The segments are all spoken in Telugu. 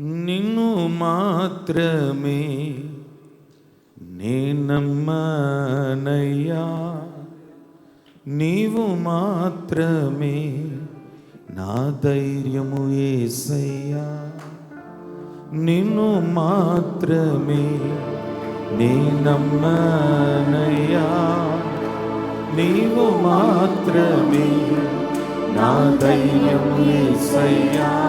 నిన్ను మాత్రమే నేనమ్మనయ్యా నీవు మాత్రమే నా ధైర్యము ఏసయ్యా. నిన్ను మాత్రమే నేనమ్మనయ్యా నీవు మాత్రమే నా ధైర్యము ఏసయ్యా.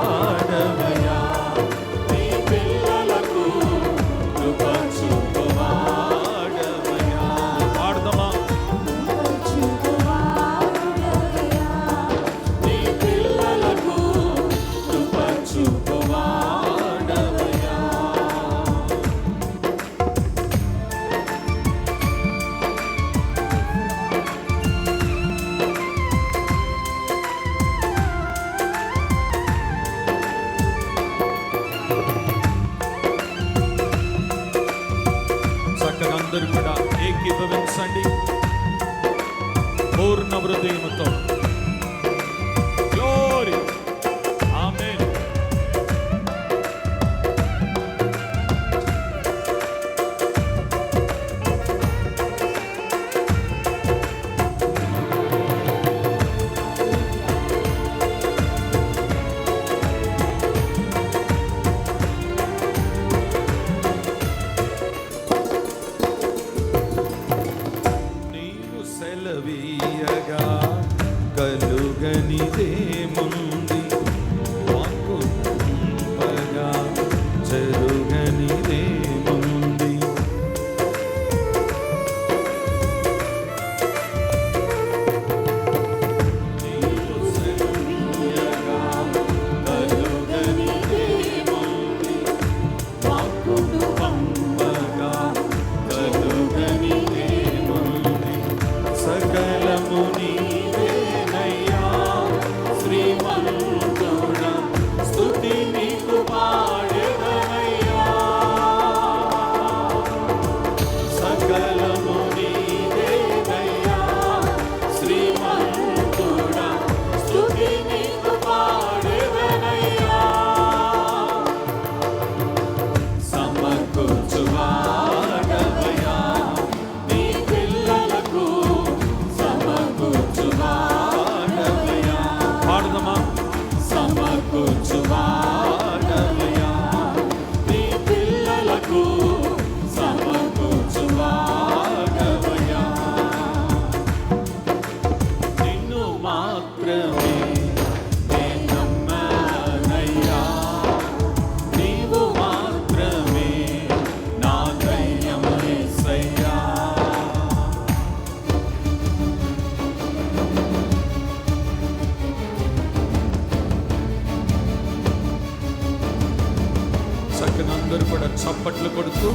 చప్పట్లు కొడుతూ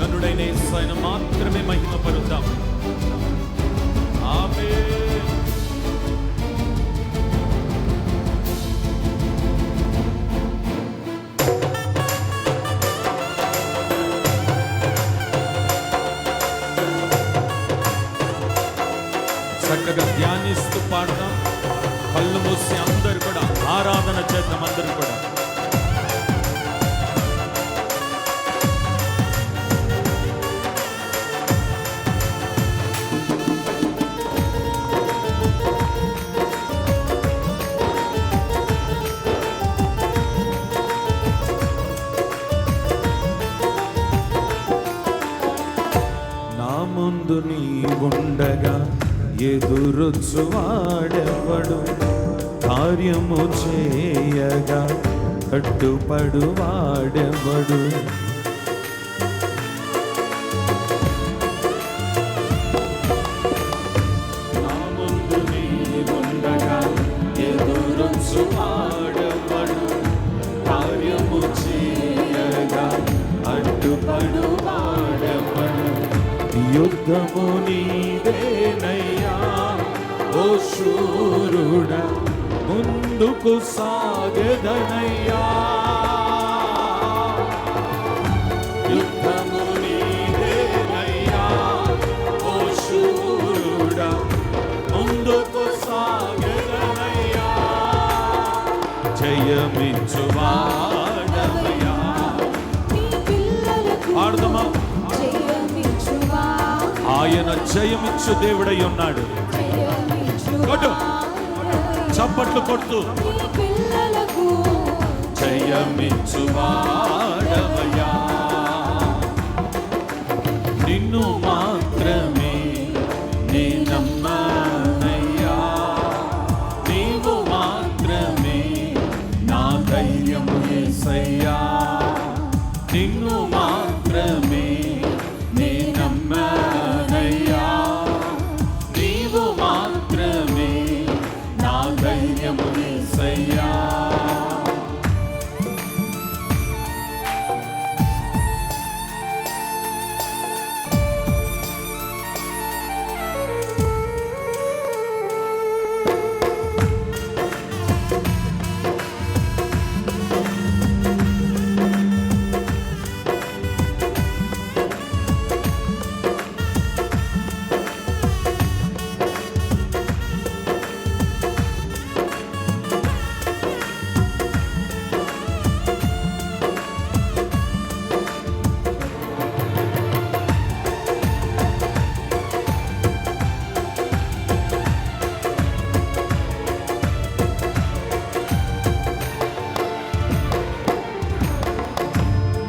గనుడైన ఆయన మాత్రమే మహిమపరుద్దాం. ఆమె చక్కగా ధ్యానిస్తూ పాడదాం. కళ్ళు మూసి అందరు కూడా ఆరాధన చేద్దాం అందరూ కూడా. ఎదురొచ్చువాడెవడు? కార్యము చేయగా కట్టుపడువాడెవడు? యుద్ధము నీ శూరుడ ముందుకు సాగదనయ్యా. యుద్ధము నీదేనయ్యా. ఓ శూరుడ ముందుకు సాగదనయ్యా. జయమిచ్చువాడవయ్యా నీ పిల్లలకు పాడదామా? జయమిచ్చువా ఆయన జయమిచ్చు దేవుడై ఉన్నాడు. కొట్టు. చప్పట్లు పిల్లలకు జయమిచ్చువాడవయ్యా. నిన్ను మాత్రమే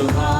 Jehovah.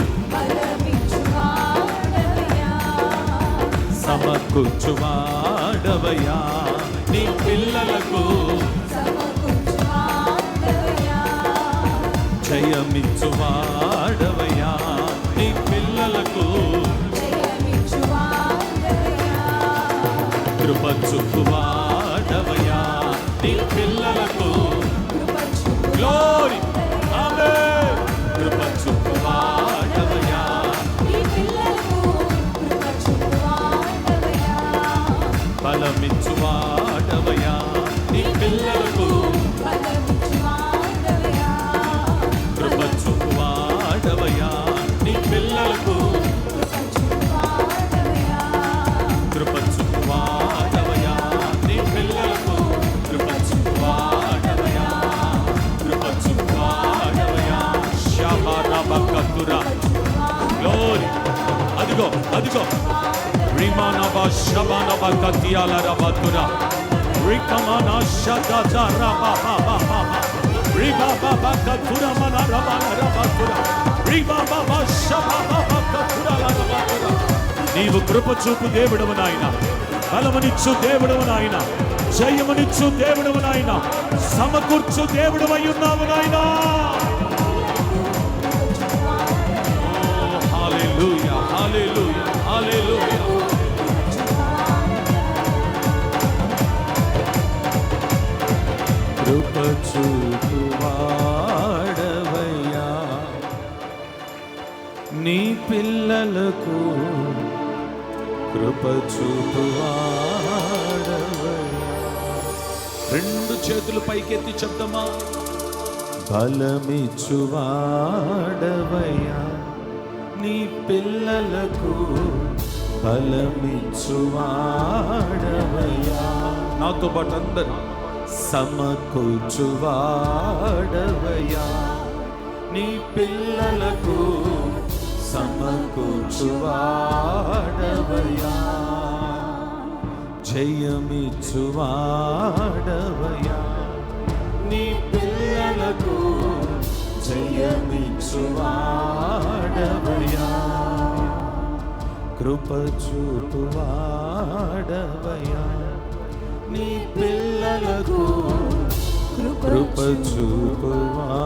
సమకూర్చువాడవయా నీ పిల్లలకు జయమిచ్చువాడవయా నీ పిల్లలకు కృప చూపువాడవయా నీ పిల్లలకు గ్లోరీ రిమానబ శబనబ కతియాల రబతురా రికమన షదజ రబబబబ రిబబబ కతుర మన రబన రబతురా రిబబబ శబబబ కతుర రబతురా నీవు కృప చూపు దేవుడవు నాయన. బలమనిచ్చు దేవుడవు నాయన. జయమనిచ్చు దేవుడవు నాయన. సమకూర్చు దేవుడవై ఉన్నావు నాయనా. Hallelujah, hallelujah, hallelujah. కృప చూపువాడవయ్యా నీ పిల్లలకు కృప చూపువాడవయ్యా రెండు చేతులు పైకెత్తి చెప్దమ్మా బలమిచ్చువాడవయ్యా. నీ పిల్లలకు బలమిచ్చువాడవయ్యా. నాతో పాటు అందరూ సమకూర్చువాడవయా నీ పిల్లలకు సమకూర్చువాడవయా జయమిచ్చువాడవయా నీ పిల్లలకు జయమిచ్చువాడవయా కృప చూపువాడవయా నీ పిల్లలకు కృప చూపువా.